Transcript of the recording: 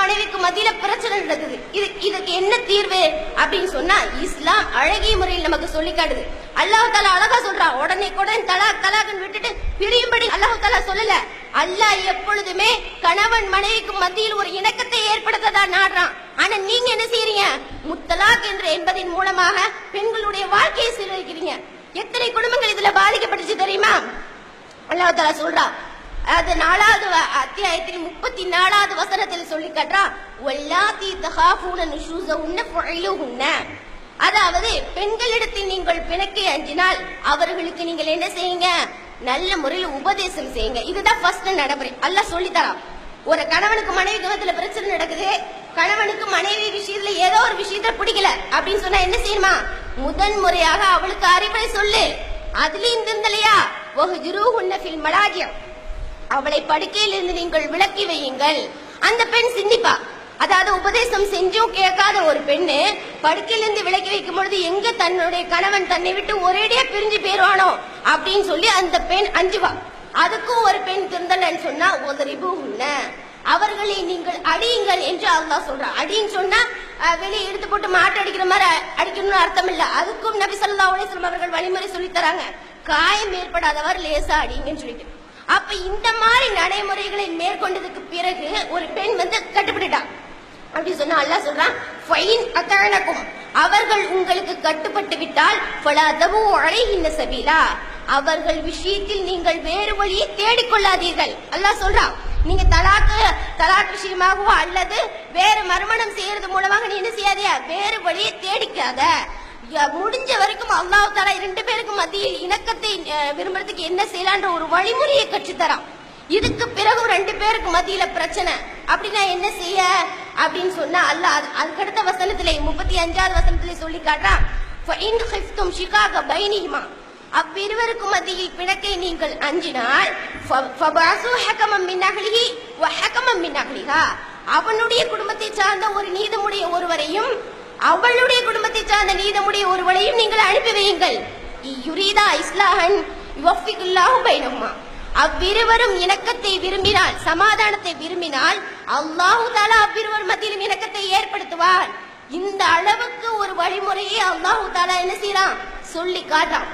மனைவிக்கு மத்தியில பிரச்சனை நடக்குது. இது இதுக்கு என்ன தீர்வு? அப்படின்னு சொன்னா இஸ்லாம் அழகிய முறையில் நமக்கு சொல்லி காட்டுது. அல்லாஹ் தாலா அழகா சொல்றான் உடனே கூட தலாக் தலாக்னு விட்டுட்டு பிரியும்படி அல்லாஹ் தாலா சொல்லல. அல்லாஹ் எப்பொழுதுமே கணவன் மனைவிக்கு மத்தியில் ஒரு இணக்கத்தை ஏற்படுத்ததா நாடுறான். ஆனா நீங்க என்ன செய்யறீங்க முத்தலாக் என்று என்பதின் மூலமாக பெண்களுடைய வாழ்க்கையை சீரழிக்கிறீங்க. எத்தனை குடும்பங்கள் இதுல பாதிக்கப்பட்டுச்சு தெரியுமா? அல்லாஹ் தாலா சொல்றா. அது நாலாவது வ- அத்தியாயத்தில் முப்பத்தி நாலாவது வசனத்தில் சொல்லி காட்டுறா ஒல்லாத்தி தகாஃபூன நுஷூஸ உன்ன அதாவது பெண்களிடத்தில் நீங்கள் பிணக்கை அஞ்சினால் அவர்களுக்கு நீங்கள் என்ன செய்யுங்க? நல்ல முறையில் உபதேசம் செய்யுங்க. இதுதான் ஃபர்ஸ்ட் நடைமுறை. எல்லாம் சொல்லிதான் ஒரு கணவனுக்கு மனைவி விதத்துல பிரச்சனை நடக்குது. கணவனுக்கு மனைவி விஷயத்துல ஏதோ ஒரு விஷயத்த பிடிக்கல. அப்படின்னு சொன்னா என்ன செய்யுமா? முதன் முறையாக அவளுக்கு அறிவுரை சொல்லு. அதுலயும் இருந்தலையா வஹ்ஜுரூஹுன்ன ஃபில் மலாஜியம் அவளை படுக்கையில் இருந்து நீங்கள் விலக்கி வையுங்கள். அந்த பெண் சிந்திப்பா. அதாவது உபதேசம் செஞ்சும் கேட்காத ஒரு பெண்ணு படுக்கையிலிருந்து விலக்கி வைக்கும் பொழுது எங்க தன்னுடைய கணவன் தன்னை விட்டு ஒரேடியா பிரிஞ்சு போயிருவானோ அப்படின்னு சொல்லி அந்த பெண் அஞ்சுவா. அதுக்கும் ஒரு பெண் திருந்தலன்னு சொன்னா உதறிவு உள்ள அவர்களை நீங்கள் அடியுங்கள் என்று அல்லாஹ் சொல்றான் அடின்னு சொன்னா வெளியே எடுத்து போட்டு மாட்டு அடிக்கிற மாதிரி அடிக்கணும்னு அர்த்தம் இல்ல. அதுக்கும் நபி சொல்லா அலைஹி அவர்கள் வழிமுறை சொல்லி தராங்க. காயம் ஏற்படாதவர் லேசா அடிங்கன்னு சொல்லிட்டு. அப்ப இந்த மாதிரி நடைமுறைகளை மேற்கொண்டதுக்கு பிறகு ஒரு பெண் வந்து கட்டுப்பட்டுட்டான் அப்படி சொன்னா அல்லாஹ் சொல்றான் ஃபைன் அத்தானக்கும் அவர்கள் உங்களுக்கு கட்டுப்பட்டு விட்டால் ஃபலாதவு அழைகின்ற சபீலா. அவர்கள் விஷயத்தில் நீங்கள் வேறு வழியை தேடிக்கொள்ளாதீர்கள் அல்லாஹ் சொல்றான் நீங்க தலாக்கு தலாக் விஷயமாகவோ அல்லது வேறு மறுமணம் செய்யறது மூலமாக நீ என்ன செய்யாதே வேறு வழியை தேடிக்காத. முடிஞ்ச வரைக்கும் அல்லாஹ் தாலா ரெண்டு பேருக்கும் மத்தியில் இணக்கத்தை விரும்புறதுக்கு என்ன செய்யலான்ற ஒரு வழிமுறையை கற்றுத்தரான். இதுக்கு பிறகு ரெண்டு பேருக்கு மத்தியில பிரச்சனை. அப்படின்னா என்ன செய்ய? அப்படின்னு சொன்னா அல்ல அதுக்கடுத்த வசனத்துல முப்பத்தி அஞ்சாவது வசனத்துல சொல்லி காட்டுறான். ஷிகாக பைனிமா அவ்விருவருக்கும் மத்தியில் பிணக்கை நீங்கள் அஞ்சினால் அவனுடைய குடும்பத்தை சார்ந்த ஒரு நீதமுடைய ஒருவரையும் அவளுடைய குடும்பத்தை சார்ந்த நீதமுடைய ஒருவரையும் நீங்கள் அனுப்பி வையுங்கள். யுரீதா இஸ்லாஹன் யுவஃபிகுல்லாஹு பைனஹுமா. அவ்விருவரும் இணக்கத்தை விரும்பினால் சமாதானத்தை விரும்பினால் அல்லாஹு தாலா அவ்விருவர் மத்தியிலும் இணக்கத்தை ஏற்படுத்துவார். இந்த அளவுக்கு ஒரு வழிமுறையை அல்லாஹு தாலா என்ன செய்யறான்? சொல்லி காட்டான்